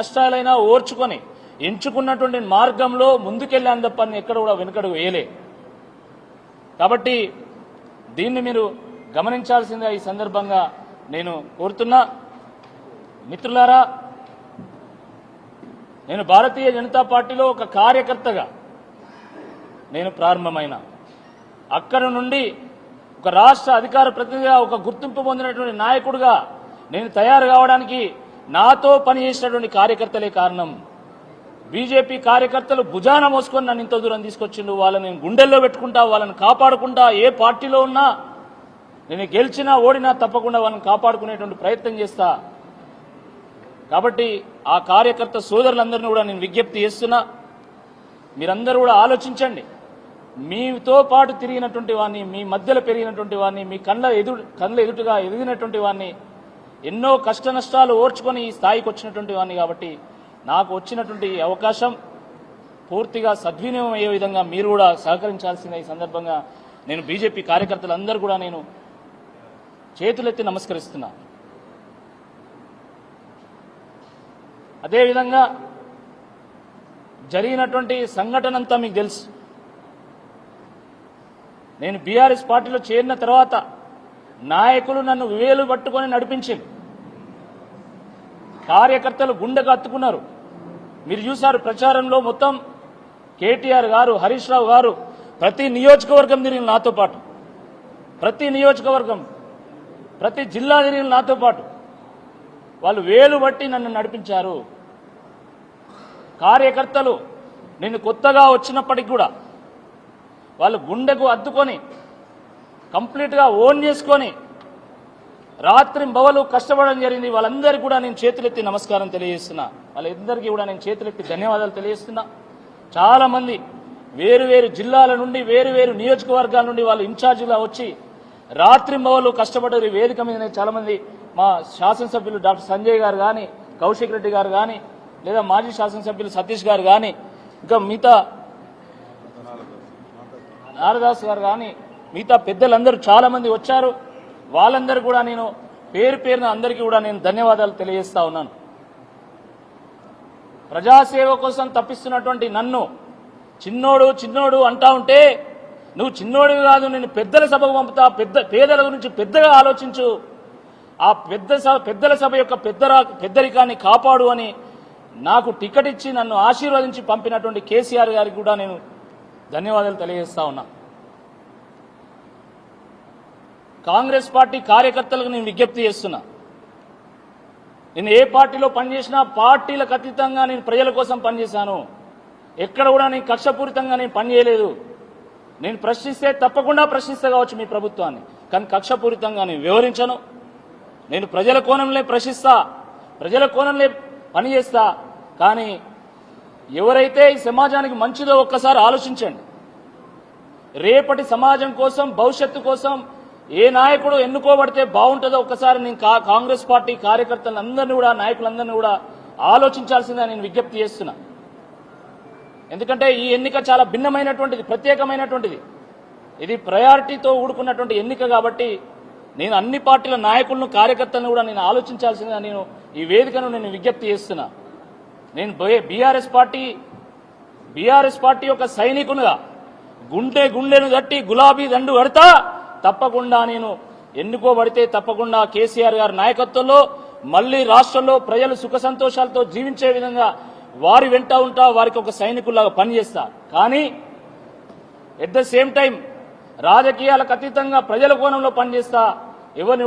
నష్టాలైనా ఓర్చుకొని ఎంచుకున్నటువంటి మార్గంలో ముందుకెళ్ళాను తప్ప ఎక్కడ కూడా వెనుకడు వేయలే. కాబట్టి దీన్ని మీరు గమనించాల్సిందిగా ఈ సందర్భంగా నేను కోరుతున్నా. మిత్రులారా నేను భారతీయ జనతా పార్టీలో ఒక కార్యకర్తగా నేను ప్రారంభమైన. అక్కడ నుండి ఒక రాష్ట్ర అధికార ప్రతినిధిగా ఒక గుర్తింపు పొందినటువంటి నాయకుడిగా నేను తయారు కావడానికి నాతో పనిచేసినటువంటి కార్యకర్తలే కారణం. బీజేపీ కార్యకర్తలు భుజాన మోసుకొని నన్ను ఇంత దూరం తీసుకొచ్చిండు వాళ్ళని నేను గుండెల్లో పెట్టుకుంటా వాళ్ళని కాపాడుకుంటా ఏ పార్టీలో ఉన్నా నేను గెలిచినా ఓడినా తప్పకుండా వాళ్ళని కాపాడుకునేటువంటి ప్రయత్నం చేస్తా. కాబట్టి ఆ కార్యకర్త సోదరులందరినీ కూడా నేను విజ్ఞప్తి చేస్తున్నా. మీరందరూ కూడా ఆలోచించండి. మీతో పాటు తిరిగినటువంటి వాడిని మీ మధ్యలో పెరిగినటువంటి వాడిని మీ కళ్ళ ఎదు కళ్ళ ఎదుటుగా ఎదిగినటువంటి వాడిని ఎన్నో కష్ట నష్టాలు ఓర్చుకొని ఈ స్థాయికి వచ్చినటువంటి వాడిని కాబట్టి నాకు వచ్చినటువంటి అవకాశం పూర్తిగా సద్వినియోగం అయ్యే విధంగా మీరు కూడా సహకరించాల్సిన ఈ సందర్భంగా నేను బీజేపీ కార్యకర్తలందరూ కూడా నేను చేతులెత్తి నమస్కరిస్తున్నా. అదేవిధంగా జరిగినటువంటి సంఘటన అంతా మీకు తెలుసు. నేను బీఆర్ఎస్ పార్టీలో చేరిన తర్వాత నాయకులు నన్ను వేలు పట్టుకొని నడిపించింది. కార్యకర్తలు గుండెకు అత్తుకున్నారు మీరు చూశారు ప్రచారంలో మొత్తం కేటీఆర్ గారు హరీష్ రావు గారు ప్రతి నియోజకవర్గం తిరిగిన నాతో పాటు. ప్రతి నియోజకవర్గం ప్రతి జిల్లా తిరిగిన నాతో పాటు. వాళ్ళు వేలు బట్టి నన్ను నడిపించారు. కార్యకర్తలు నేను కొత్తగా వచ్చినప్పటికి కూడా వాళ్ళు గుండెకు అద్దుకొని కంప్లీట్గా ఓన్ చేసుకొని రాత్రి బవలు కష్టపడడం జరిగింది. వాళ్ళందరికీ కూడా నేను చేతులెత్తి నమస్కారం తెలియజేస్తున్నా. వాళ్ళందరికీ కూడా నేను చేతులెత్తి ధన్యవాదాలు తెలియజేస్తున్నా. చాలామంది వేరు వేరు జిల్లాల నుండి వేరు వేరు నియోజకవర్గాల నుండి వాళ్ళు ఇన్ఛార్జిగా వచ్చి రాత్రి బవలు కష్టపడ్డారు వేదిక మీద చాలామంది మా శాసనసభ్యులు డాక్టర్ సంజయ్ గారు కానీ కౌశిక్ రెడ్డి గారు కానీ లేదా మాజీ శాసనసభ్యులు సతీష్ గారు కానీ ఇంకా మిగతా నారదాస్ గారు కానీ మిగతా పెద్దలందరూ చాలా మంది వచ్చారు. వాళ్ళందరూ కూడా నేను పేరు పేరున అందరికీ కూడా నేను ధన్యవాదాలు తెలియజేస్తా ఉన్నాను. ప్రజాసేవ కోసం తప్పిస్తున్నటువంటి నన్ను చిన్నోడు చిన్నోడు అంటా ఉంటే నువ్వు చిన్నోడు కాదు నేను పెద్దల సభకు పంపుతా పెద్ద పేదల గురించి పెద్దగా ఆలోచించు. ఆ పెద్ద సభ పెద్దల సభ యొక్క పెద్దరా పెద్దరికాన్ని కాపాడు అని నాకు టికెట్ ఇచ్చి నన్ను ఆశీర్వదించి పంపినటువంటి కేసీఆర్ గారికి కూడా నేను ధన్యవాదాలు తెలియజేస్తా ఉన్నా. కాంగ్రెస్ పార్టీ కార్యకర్తలకు నేను విజ్ఞప్తి చేస్తున్నా. నేను ఏ పార్టీలో పనిచేసినా పార్టీలకు అతీతంగా నేను ప్రజల కోసం పనిచేశాను. ఎక్కడ కూడా నేను కక్షపూరితంగా నేను పనిచేయలేదు. నేను ప్రశ్నిస్తే తప్పకుండా ప్రశ్నిస్తే కావచ్చు మీ ప్రభుత్వాన్ని. కానీ కక్షపూరితంగా నేను వివరించను. నేను ప్రజల కోణంలో ప్రశ్నిస్తా ప్రజల కోణంలో పనిచేస్తా. కానీ ఎవరైతే ఈ సమాజానికి మంచిదో ఒక్కసారి ఆలోచించండి. రేపటి సమాజం కోసం భవిష్యత్తు కోసం ఏ నాయకుడు ఎన్నుకోబడితే బాగుంటుందో ఒక్కసారి నేను కా- కాంగ్రెస్ పార్టీ కార్యకర్తలందరినీ కూడా నాయకులందరినీ కూడా ఆలోచించాల్సిందని నేను విజ్ఞప్తి చేస్తున్నా. ఎందుకంటే ఈ ఎన్నిక చాలా భిన్నమైనటువంటిది ప్రత్యేకమైనటువంటిది. ఇది ప్రయారిటీతో ఊడుకున్నటువంటి ఎన్నిక కాబట్టి నేను అన్ని పార్టీల నాయకులను కార్యకర్తలను కూడా నేను ఆలోచించాల్సిందిగా నేను ఈ వేదికను నేను విజ్ఞప్తి చేస్తున్నా. నేను బీఆర్ఎస్ పార్టీ బీఆర్ఎస్ పార్టీ యొక్క సైనికునిగా గుండె గుండెను తట్టి గులాబీ దండు కడతా తప్పకుండా నేను ఎన్నుకోబడితే తప్పకుండా కేసీఆర్ గారి నాయకత్వంలో మళ్ళీ రాష్ట్రంలో ప్రజలు సుఖ సంతోషాలతో జీవించే విధంగా వారి వెంట ఉంటా వారికి ఒక సైనికుల్లాగా పనిచేస్తా. కానీ ఎట్ ద సేమ్ టైం రాజకీయాలకు అతీతంగా ప్రజల కోణంలో పనిచేస్తా ఎవరిని